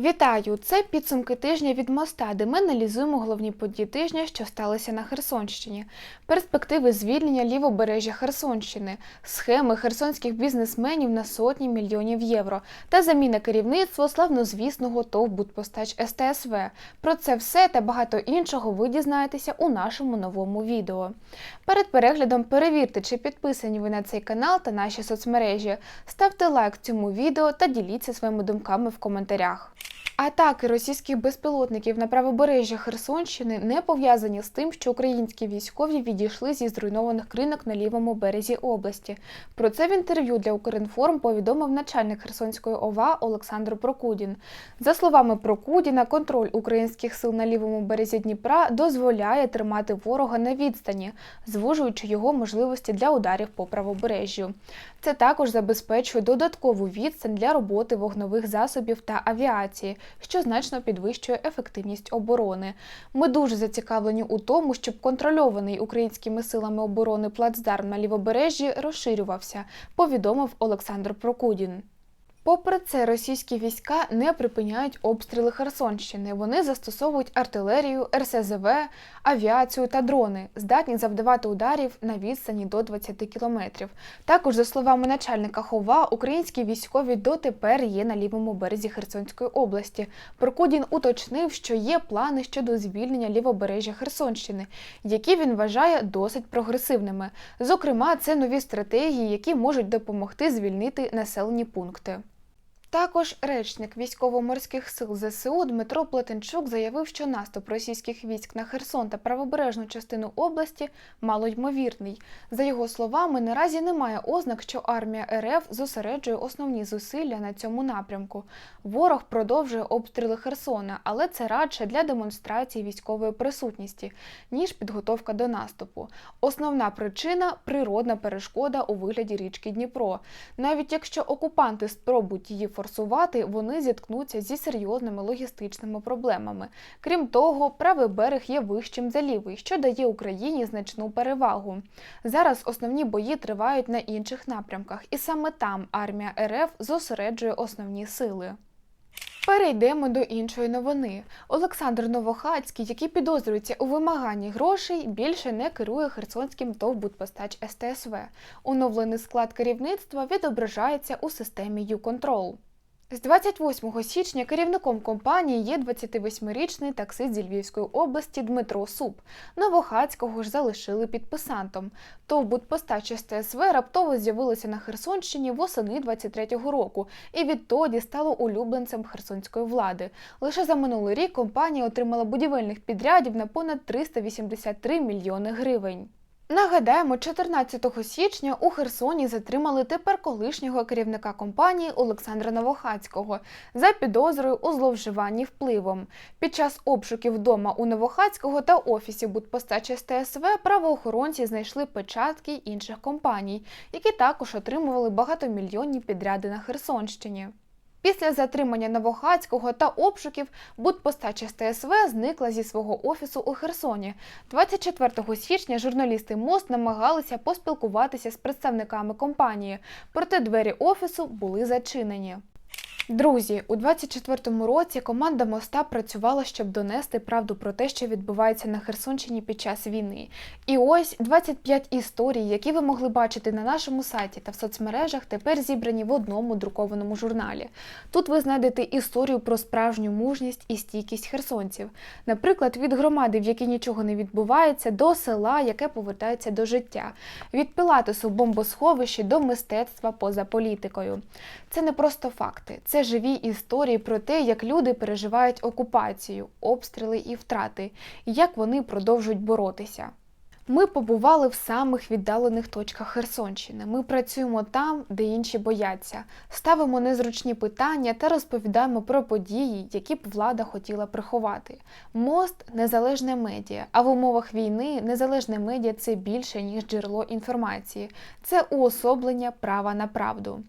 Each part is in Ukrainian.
Вітаю! Це підсумки тижня від моста, де ми аналізуємо головні події тижня, що сталися на Херсонщині, перспективи звільнення лівобережжя Херсонщини, схеми херсонських бізнесменів на сотні мільйонів євро та заміна керівництва славнозвісного ТОВ «Будпостач СТСВ. Про це все та багато іншого ви дізнаєтеся у нашому новому відео. Перед переглядом перевірте, чи підписані ви на цей канал та наші соцмережі. Ставте лайк цьому відео та діліться своїми думками в коментарях. Атаки російських безпілотників на правобережжя Херсонщини не пов'язані з тим, що українські військові відійшли зі зруйнованих кринок на лівому березі області. Про це в інтерв'ю для Укрінформ повідомив начальник Херсонської ОВА Олександр Прокудін. За словами Прокудіна, контроль українських сил на лівому березі Дніпра дозволяє тримати ворога на відстані, звужуючи його можливості для ударів по правобережжю. Це також забезпечує додаткову відстань для роботи вогнових засобів та авіації, що значно підвищує ефективність оборони. Ми дуже зацікавлені у тому, щоб контрольований українськими силами оборони плацдарм на лівобережжі розширювався, повідомив Олександр Прокудін. Попри це, російські війська не припиняють обстріли Херсонщини. Вони застосовують артилерію, РСЗВ, авіацію та дрони, здатні завдавати ударів на відстані до 20 кілометрів. Також, за словами начальника Хова, українські військові дотепер є на лівому березі Херсонської області. Прокудін уточнив, що є плани щодо звільнення лівобережжя Херсонщини, які він вважає досить прогресивними. Зокрема, це нові стратегії, які можуть допомогти звільнити населені пункти. Також речник військово-морських сил ЗСУ Дмитро Плетенчук заявив, що наступ російських військ на Херсон та правобережну частину області малоймовірний. За його словами, наразі немає ознак, що армія РФ зосереджує основні зусилля на цьому напрямку. Ворог продовжує обстріли Херсона, але це радше для демонстрації військової присутності, ніж підготовка до наступу. Основна причина природна перешкода у вигляді річки Дніпро. Навіть якщо окупанти спробують її форсувати, вони зіткнуться зі серйозними логістичними проблемами. Крім того, правий берег є вищим за лівий, що дає Україні значну перевагу. Зараз основні бої тривають на інших напрямках, і саме там армія РФ зосереджує основні сили. Перейдемо до іншої новини. Олександр Новохацький, який підозрюється у вимаганні грошей, більше не керує Херсонським ТОВ «Будпостач СТСВ. Оновлений склад керівництва відображається у системі «Юконтрол». З 28 січня керівником компанії є 28-річний таксист зі Львівської області Дмитро Суп. Новохацького ж залишили підписантом. ТОВ «Будпостач СТСВ раптово з'явилося на Херсонщині восени 23-го року і відтоді стало улюбленцем херсонської влади. Лише за минулий рік компанія отримала будівельних підрядів на понад 383 мільйони гривень. Нагадаємо, 14 січня у Херсоні затримали тепер колишнього керівника компанії Олександра Новохацького за підозрою у зловживанні впливом. Під час обшуків вдома у Новохацького та офісі Будпостачі СТСВ правоохоронці знайшли печатки інших компаній, які також отримували багатомільйонні підряди на Херсонщині. Після затримання Новохацького та обшуків будпостача ТСВ зникла зі свого офісу у Херсоні. 24 січня журналісти МОСТ намагалися поспілкуватися з представниками компанії, проте двері офісу були зачинені. Друзі, у 24-му році команда моста працювала, щоб донести правду про те, що відбувається на Херсонщині під час війни. І ось 25 історій, які ви могли бачити на нашому сайті та в соцмережах, тепер зібрані в одному друкованому журналі. Тут ви знайдете історію про справжню мужність і стійкість херсонців. Наприклад, від громади, в якій нічого не відбувається, до села, яке повертається до життя, від пілатесу бомбосховища до мистецтва поза політикою. Це не просто факти, це живі історії про те, як люди переживають окупацію, обстріли і втрати, і як вони продовжують боротися. Ми побували в самих віддалених точках Херсонщини. Ми працюємо там, де інші бояться, ставимо незручні питання та розповідаємо про події, які б влада хотіла приховати. Мост незалежне медіа, а в умовах війни незалежне медіа це більше ніж джерело інформації, це уособлення права на правду.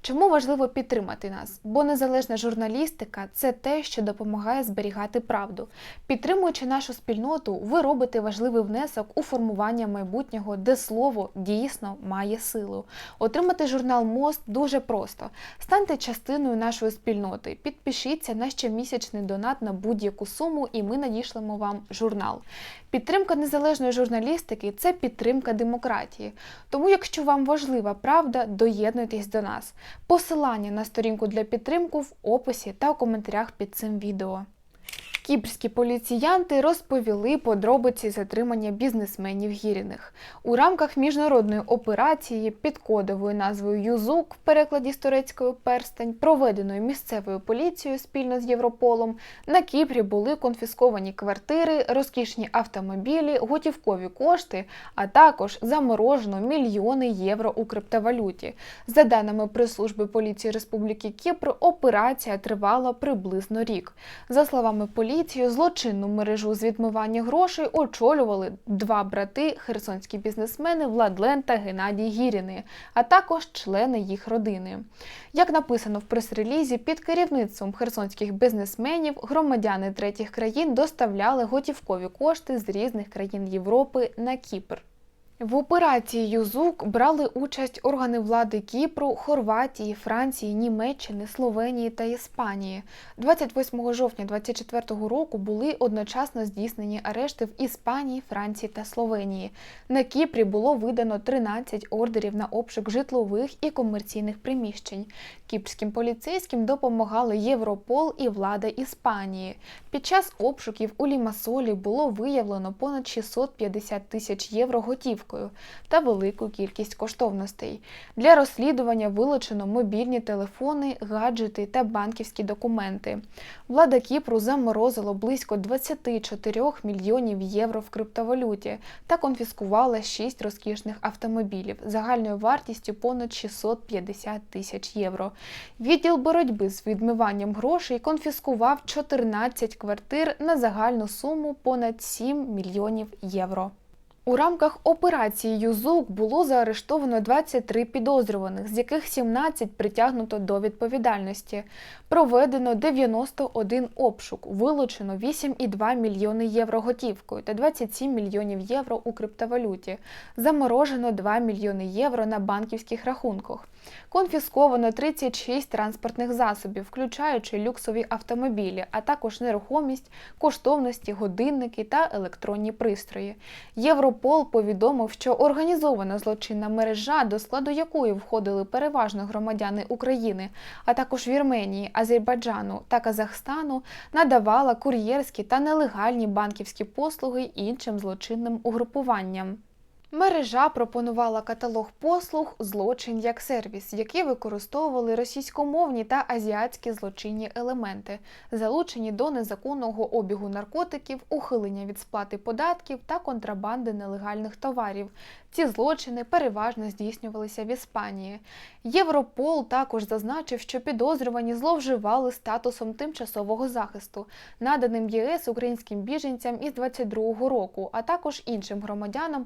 Чому важливо підтримати нас? Бо незалежна журналістика це те, що допомагає зберігати правду. Підтримуючи нашу спільноту, ви робите важливий внесок у формування формування майбутнього, де слово дійсно має силу. Отримати журнал Мост дуже просто. Станьте частиною нашої спільноти, підпишіться на щомісячний донат на будь-яку суму, і ми надішлемо вам журнал. Підтримка незалежної журналістики це підтримка демократії. Тому, якщо вам важлива правда, доєднуйтесь до нас. Посилання на сторінку для підтримку в описі та у коментарях під цим відео. Кіпрські поліціянти розповіли подробиці затримання бізнесменів Гіріних. У рамках міжнародної операції під кодовою назвою Юзук в перекладі з турецькою перстень, проведеної місцевою поліцією спільно з Європолом, на Кіпрі були конфісковані квартири, розкішні автомобілі, готівкові кошти, а також заморожено мільйони євро у криптовалюті. За даними прес-служби поліції Республіки Кіпр, операція тривала приблизно рік. За словами поліції, злочинну мережу з відмивання грошей очолювали два брати херсонські бізнесмени Владлен та Геннадій Гіріни, а також члени їх родини. Як написано в прес-релізі, під керівництвом херсонських бізнесменів громадяни третіх країн доставляли готівкові кошти з різних країн Європи на Кіпр. В операції Юзук брали участь органи влади Кіпру, Хорватії, Франції, Німеччини, Словенії та Іспанії. 28 жовтня 2024 року були одночасно здійснені арешти в Іспанії, Франції та Словенії. На Кіпрі було видано 13 ордерів на обшук житлових і комерційних приміщень. Кіпрським поліцейським допомагали Європол і влада Іспанії. Під час обшуків у Лімасолі було виявлено понад 650 тисяч євро готівкою та велику кількість коштовностей. Для розслідування вилучено мобільні телефони, гаджети та банківські документи. Влада Кіпру заморозила близько 24 мільйонів євро в криптовалюті та конфіскувала 6 розкішних автомобілів загальною вартістю понад 650 тисяч євро. Відділ боротьби з відмиванням грошей конфіскував 14 квартир на загальну суму понад 7 мільйонів євро. У рамках операції Юзук було заарештовано 23 підозрюваних, з яких 17 притягнуто до відповідальності. Проведено 91 обшук, вилучено 8,2 мільйони євро готівкою та 27 мільйонів євро у криптовалюті. Заморожено 2 мільйони євро на банківських рахунках. Конфісковано 36 транспортних засобів, включаючи люксові автомобілі, а також нерухомість, коштовності, годинники та електронні пристрої. Європол повідомив, що організована злочинна мережа, до складу якої входили переважно громадяни України, а також Вірменії, Азербайджану та Казахстану, надавала кур'єрські та нелегальні банківські послуги іншим злочинним угрупуванням. Мережа пропонувала каталог послуг злочин як сервіс, які використовували російськомовні та азіатські злочинні елементи, залучені до незаконного обігу наркотиків, ухилення від сплати податків та контрабанди нелегальних товарів. Ці злочини переважно здійснювалися в Іспанії. Європол також зазначив, що підозрювані зловживали статусом тимчасового захисту, наданим ЄС українським біженцям із 22-го року, а також іншим громадянам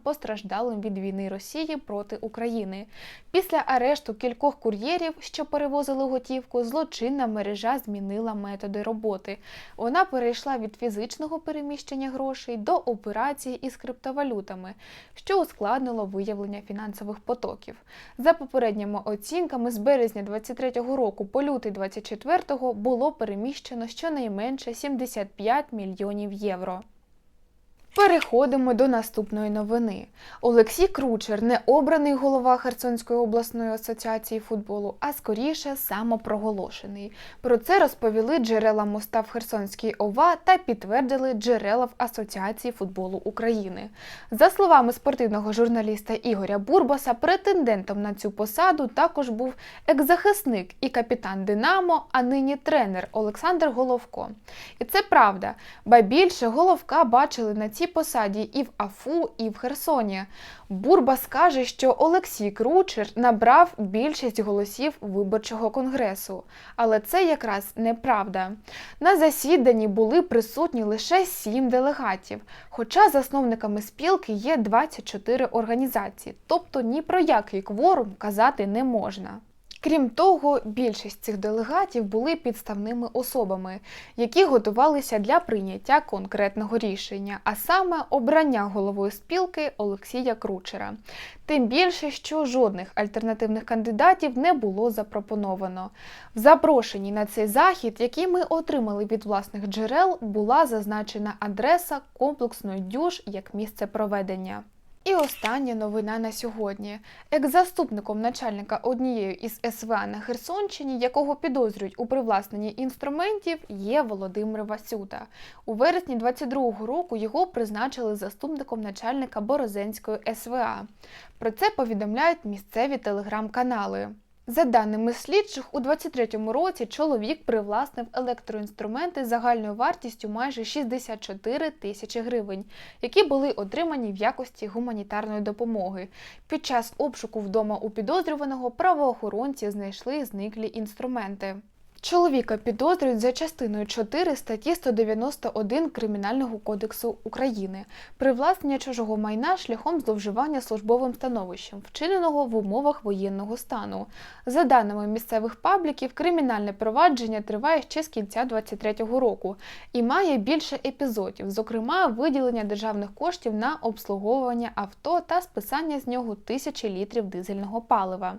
постраждалим від війни Росії проти України. Після арешту кількох кур'єрів, що перевозили готівку, злочинна мережа змінила методи роботи. Вона перейшла від фізичного переміщення грошей до операцій із криптовалютами, що ускладнило виявлення фінансових потоків. За попередніми оцінками, з березня 23-го року по лютий 24-го було переміщено щонайменше 75 мільйонів євро. Переходимо до наступної новини. Олексій Кручер не обраний голова Херсонської обласної асоціації футболу, а скоріше самопроголошений. Про це розповіли джерела моста в Херсонській ОВА та підтвердили джерела в Асоціації футболу України. За словами спортивного журналіста Ігоря Бурбаса, претендентом на цю посаду також був екс-захисник і капітан Динамо, а нині тренер Олександр Головко. І це правда, ба більше Головка бачили на цій посаді і в Афу, і в Херсоні. Бурба скаже, що Олексій Кручер набрав більшість голосів виборчого конгресу, але це якраз неправда. На засіданні були присутні лише сім делегатів, хоча засновниками спілки є 24 організації, тобто ні про який кворум казати не можна. Крім того, більшість цих делегатів були підставними особами, які готувалися для прийняття конкретного рішення, а саме обрання головою спілки Олексія Кручера. Тим більше, що жодних альтернативних кандидатів не було запропоновано. В запрошенні на цей захід, який ми отримали від власних джерел, була зазначена адреса комплексної дюж як місце проведення. І остання новина на сьогодні. Екс-заступником начальника однієї із СВА на Херсонщині, якого підозрюють у привласненні інструментів, є Володимир Васюта. У вересні 22-го року його призначили заступником начальника Борозенської СВА. Про це повідомляють місцеві телеграм-канали. За даними слідчих, у 23-му році чоловік привласнив електроінструменти загальною вартістю майже 64 тисячі гривень, які були отримані в якості гуманітарної допомоги. Під час обшуку вдома у підозрюваного правоохоронці знайшли зниклі інструменти. Чоловіка підозрюють за частиною 4 статті 191 Кримінального кодексу України привласнення чужого майна шляхом зловживання службовим становищем, вчиненого в умовах воєнного стану. За даними місцевих пабліків, кримінальне провадження триває ще з кінця 2023 року і має більше епізодів, зокрема виділення державних коштів на обслуговування авто та списання з нього тисячі літрів дизельного палива.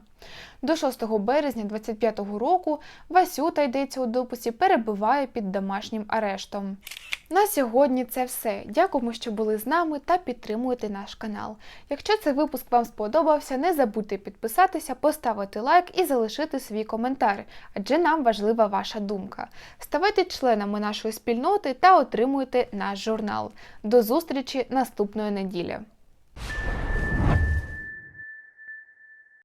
До 6 березня 2025 року Васюта йдеться у дописі перебуває під домашнім арештом. На сьогодні це все. Дякуємо, що були з нами та підтримуєте наш канал. Якщо цей випуск вам сподобався, не забудьте підписатися, поставити лайк і залишити свій коментар, адже нам важлива ваша думка. Ставайте членами нашої спільноти та отримуйте наш журнал. До зустрічі наступної неділі!